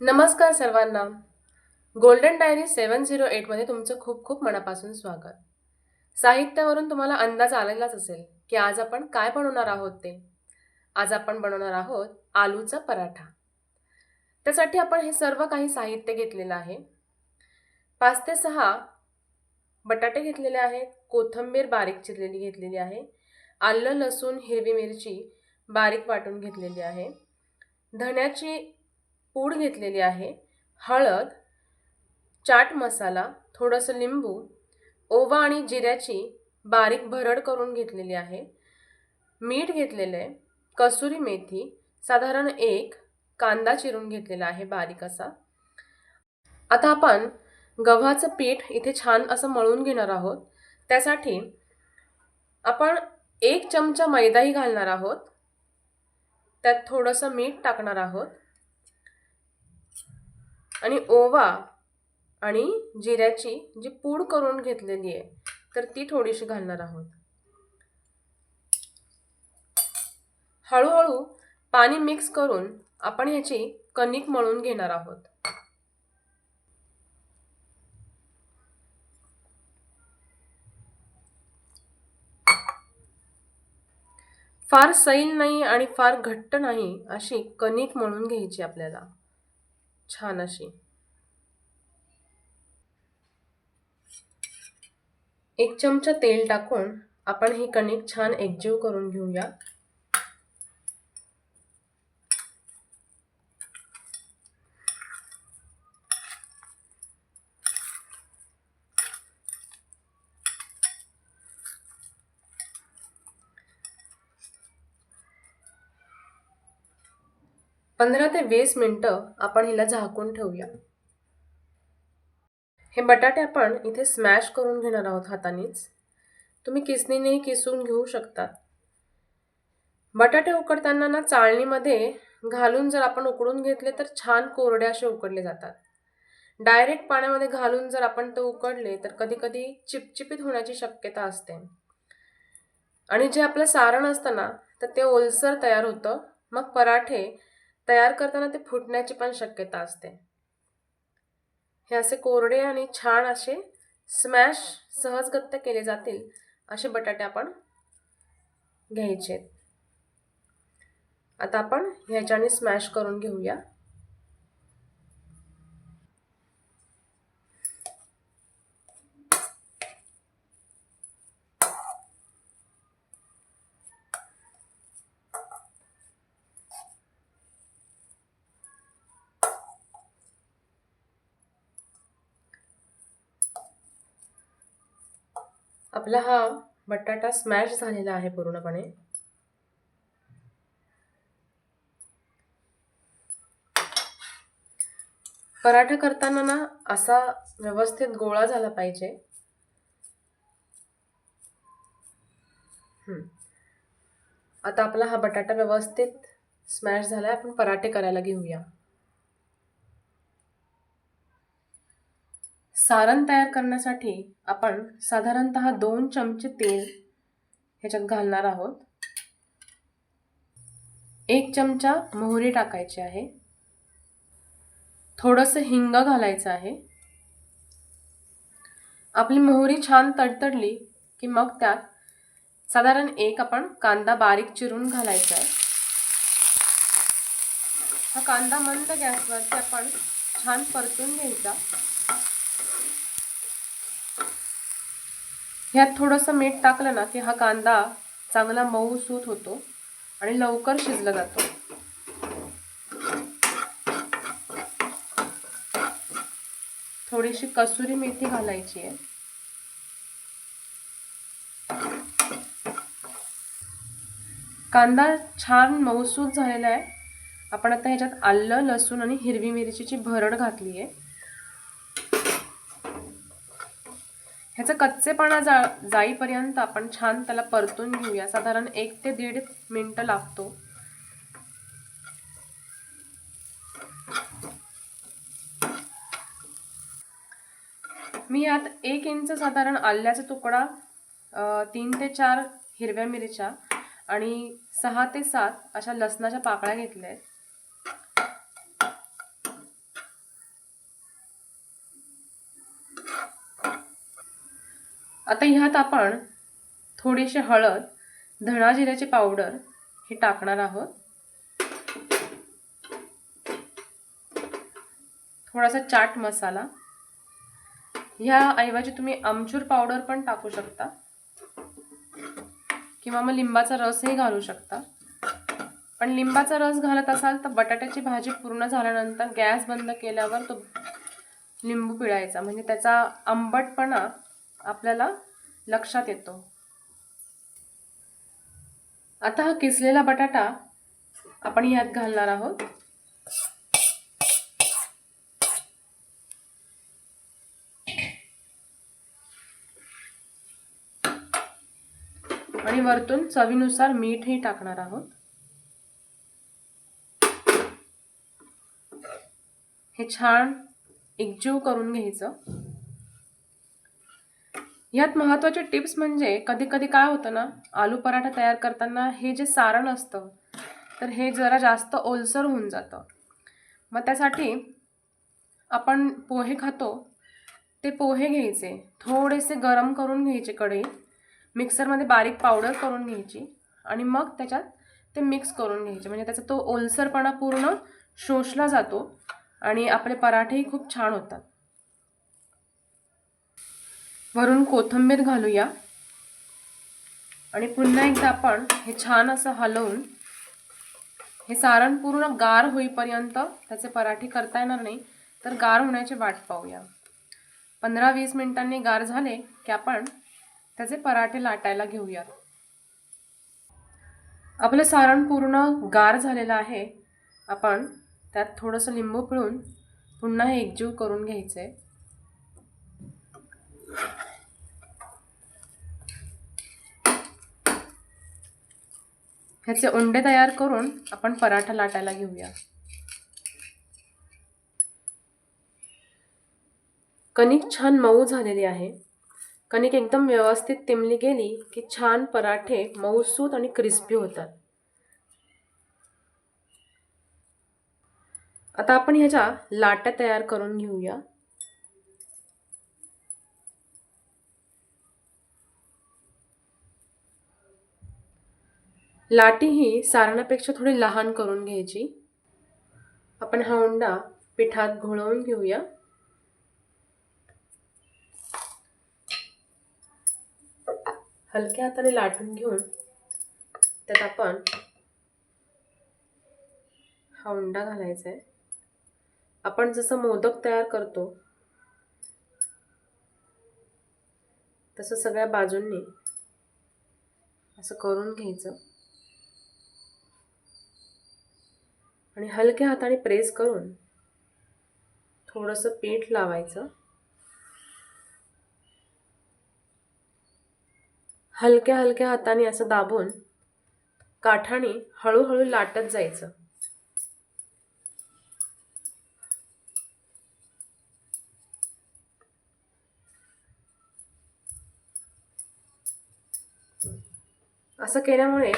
नमस्कार सर्वांना. Golden diary seven zero एटमध्ये तुमचं खूप खूप मनापासून स्वागत. साहित्यावरून तुम्हाला अंदाज आलेलाच असेल की आज आपण काय बनवणार आहोत ते. आज आपण बनवणार आहोत आलूचा पराठा. त्यासाठी आपण हे सर्व काही साहित्य घेतलेलं आहे. पाच ते सहा बटाटे घेतलेले आहेत कोथिंबीर बारीक चिरलेली घेतलेली आहे आलं लसूण हिरवी मिरची बारीक वाटून घेतलेली आहे. धण्याची पूड घेतलेली आहे. हळद चाट मसाला थोडंसं लिंबू ओवा आणि जिऱ्याची बारीक भरड करून घेतलेली आहे. मीठ घेतलेलं आहे. कसुरी मेथी साधारण एक कांदा चिरून घेतलेला आहे बारीक असा. आता आपण गव्हाचं पीठ इथे छान असं मळून घेणार आहोत. त्यासाठी आपण एक चमचा मैदाही घालणार आहोत. त्यात थोडंसं मीठ टाकणार आहोत. आणि ओवा आणि जिऱ्याची जी पूड करून घेतलेली आहे तर ती थोडीशी घालणार आहोत. हळूहळू पाणी मिक्स करून आपण ह्याची कणिक मळून घेणार आहोत. फार सैल नाही आणि फार घट्ट नाही अशी कणिक मळून घ्यायची आपल्याला. छान अशी. एक चमचा तेल टाकून आपण ही कणिक छान एकजीव करून घेऊया. पंधरा ते वीस मिनटं आपण हिला झाकून ठेवूया. हे बटाटे आपण इथे स्मॅश करून घेणार आहोत हातानेच. तुम्ही किसणीनेही किसून घेऊ शकता. बटाटे उकडताना ना चाळणीमध्ये घालून जर आपण उकडून घेतले तर छान कोरडे असे उकडले जातात. डायरेक्ट पाण्यामध्ये घालून जर आपण ते उकडले तर कधीकधी चिपचिपीत होण्याची शक्यता असते. आणि जे आपलं सारण असतं ना तर ते ओलसर तयार होतं. मग पराठे तयार करताना ते फुटण्याची पण शक्यता असते. हे असे कोरडे आणि छान असे स्मॅश सहजगत्य केले जातील असे बटाटे आपण घ्यायचे आता आपण ह्याच्याने स्मॅश करून घेऊया. आपला हा बटाटा स्मॅश झालेला आहे पूर्णपणे. पराठा करताना ना असा व्यवस्थित गोळा झाला पाहिजे. आता आपला हा बटाटा व्यवस्थित स्मॅश झाला आहे आपण पराठे करायला घेऊया. सारण तयार करण्यासाठी आपण साधारणत दोन चमचे तेल ह्याच्यात घालणार आहोत. एक चमचा मोहरी टाकायची आहे. थोडंसं हिंग घालायचं आहे. आपली मोहरी छान तडतडली की मग त्यात साधारण एक आपण कांदा बारीक चिरून घालायचा आहे. हा कांदा मंद गॅसवरती आपण छान परतून घ्यायचा. ह्यात थोडंसं मीठ टाकलं ना की हा कांदा चांगला मऊसूत होतो आणि लवकर शिजला जातो. थोडीशी कसुरी मेथी घालायची आहे. कांदा छान मऊसूत झालेला आहे. आपण आता ह्याच्यात आलं लसूण आणि हिरवी मिरचीची भरड घातली आहे. ह्याचा कच्चेपणा जा जाईपर्यंत आपण छान त्याला परतून घेऊया. साधारण एक ते दीड मिनटं लागतो. मी यात एक इंच साधारण आल्याचा तुकडा तीन ते चार हिरव्या मिरच्या आणि सहा ते सात अशा लसणाच्या पाकळ्या घेतल्या आहेत. आता ह्यात आपण थोडीशी हळद धणा जिऱ्याची पावडर हे टाकणार आहोत. थोडासा चाट मसाला. ह्याऐवजी तुम्ही आमचूर पावडर पण टाकू शकता. किंवा मग लिंबाचा रसही घालू शकता. पण लिंबाचा रस घालत असाल तर बटाट्याची भाजी पूर्ण झाल्यानंतर गॅस बंद केल्यावर तो लिंबू पिळायचा. म्हणजे त्याचा आंबटपणा आपल्याला लक्षात येतो. आता हा किसलेला बटाटा आपण यात घालणार आहोत. आणि वरतून चवीनुसार मीठही टाकणार आहोत. हे छान एकजीव करून घ्यायचं. यात महत्त्वाचे टिप्स म्हणजे कधी कधी काय होतं ना आलू पराठा तयार करताना हे जे सारण असतं तर हे जरा जास्त ओलसर होऊन जातं. मग त्यासाठी आपण पोहे खातो ते पोहे घ्यायचे थोडेसे गरम करून घ्यायचे कढई मिक्सरमध्ये बारीक पावडर करून घ्यायची आणि मग त्याच्यात ते मिक्स करून घ्यायचे. म्हणजे त्याचा तो ओलसरपणा पूर्ण शोषला जातो आणि आपले पराठेही खूप छान होतात. वरून कोथिंबीर घालूया. आणि पुन्हा एकदा आपण हे छान असं हलवून हे सारण पूर्ण गार होईपर्यंत त्याचे पराठे करता येणार नाही तर गार होण्याची वाट पाहूया. पंधरा वीस मिनिटांनी गार झाले की आपण त्याचे पराठे लाटायला घेऊया आपलं सारण पूर्ण गार झालेलं आहे. आपण त्यात थोडंसं लिंबू पिळून पुन्हा हे एकजीव करून घ्यायचं. आहे ह्याचे उंडे तयार करून आपण पराठा लाटायला घेऊया. कणिक छान मऊ झालेली आहे. कणिक एकदम व्यवस्थित तिमली गेली की छान पराठे मऊसूत आणि क्रिस्पी होतात. आता आपण ह्याच्या लाट्या तयार करून घेऊया. लाटी ही सारणापेक्षा थोडी लहान करून घ्यायची. आपण हा उंडा पिठात घोळवून घेऊया. हलक्या हाताने लाटून घेऊन त्यात आपण हा उंडा घालायचा आहे आपण जसं मोदक तयार करतो तसं सगळ्या बाजूंनी असं करून घ्यायचं. आणि हलक्या हाताने प्रेस करून थोडंसं पीठ लावायचं. हलक्या हलक्या हाताने असं दाबून काठाने हळूहळू लाटत जायचं. असं केल्यामुळे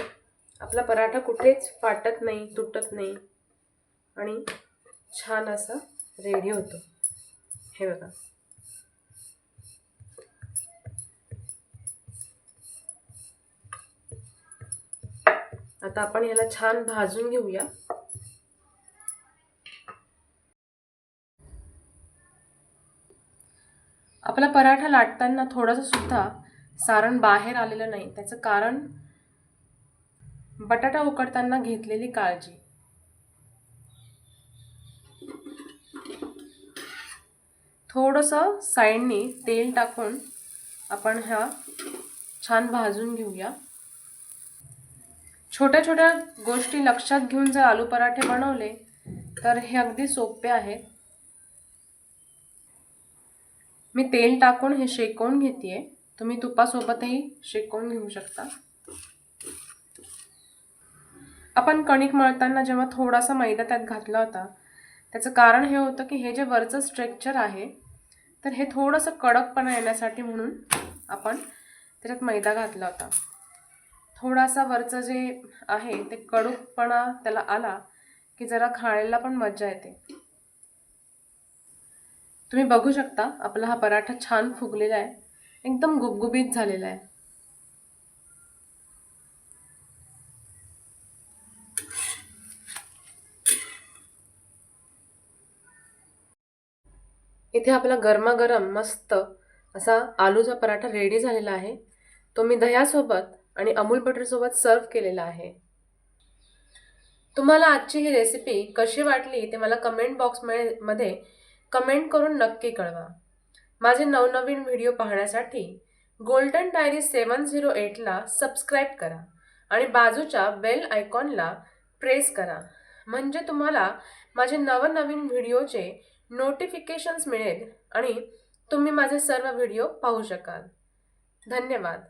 आपला पराठा कुठेच फाटत नाही तुटत नाही. आणि छान असा रेडी होतो. हे बघा. आता आपण याला छान भाजून घेऊया. आपला पराठा लाटताना थोडासा सुद्धा सारण बाहेर आलेलं नाही. त्याचं कारण बटाटा उकडताना घेतलेली काळजी. थोडंसं साईडनी तेल टाकून आपण ह्या छान भाजून घेऊया. छोट्या छोट्या गोष्टी लक्षात घेऊन जर आलू पराठे बनवले तर हे अगदी सोपे आहेत मी तेल टाकून हे शेकवून घेते तुम्ही तुपासोबतही शेकवून घेऊ शकता. आपण कणिक मळताना जेव्हा थोडासा मैदा त्यात घातला होता त्याचं कारण हे होतं की हे जे वरचं स्ट्रक्चर आहे तर हे थोडंसं कडकपणा येण्यासाठी म्हणून आपण त्याच्यात मैदा घातला होता. थोडासा वरचं जे आहे ते कडूपणा त्याला आला की जरा खायला पण मजा येते. तुम्ही बघू शकता आपला हा पराठा छान फुगलेला आहे. एकदम गुबगुबीत झालेला आहे. इथे आपला गरमागरम मस्त असा आलूचा पराठा रेडी झालेला आहे. तो मी दह्यासोबत आणि अमूल बटरसोबत सर्व केलेला आहे. तुम्हाला आजची ही रेसिपी कशी वाटली ते मला कमेंट बॉक्समध्ये मध्ये कमेंट करून नक्की कळवा. माझे नवनवीन व्हिडिओ पाहण्यासाठी गोल्डन डायरी सेवन झिरो एटला सबस्क्राईब करा आणि बाजूच्या बेल आयकॉनला प्रेस करा. म्हणजे तुम्हाला माझे नवनवीन व्हिडिओचे नोटिफिकेशन्स मिळेल आणि तुम्ही माझे सर्व व्हिडिओ पाहू शकाल. धन्यवाद.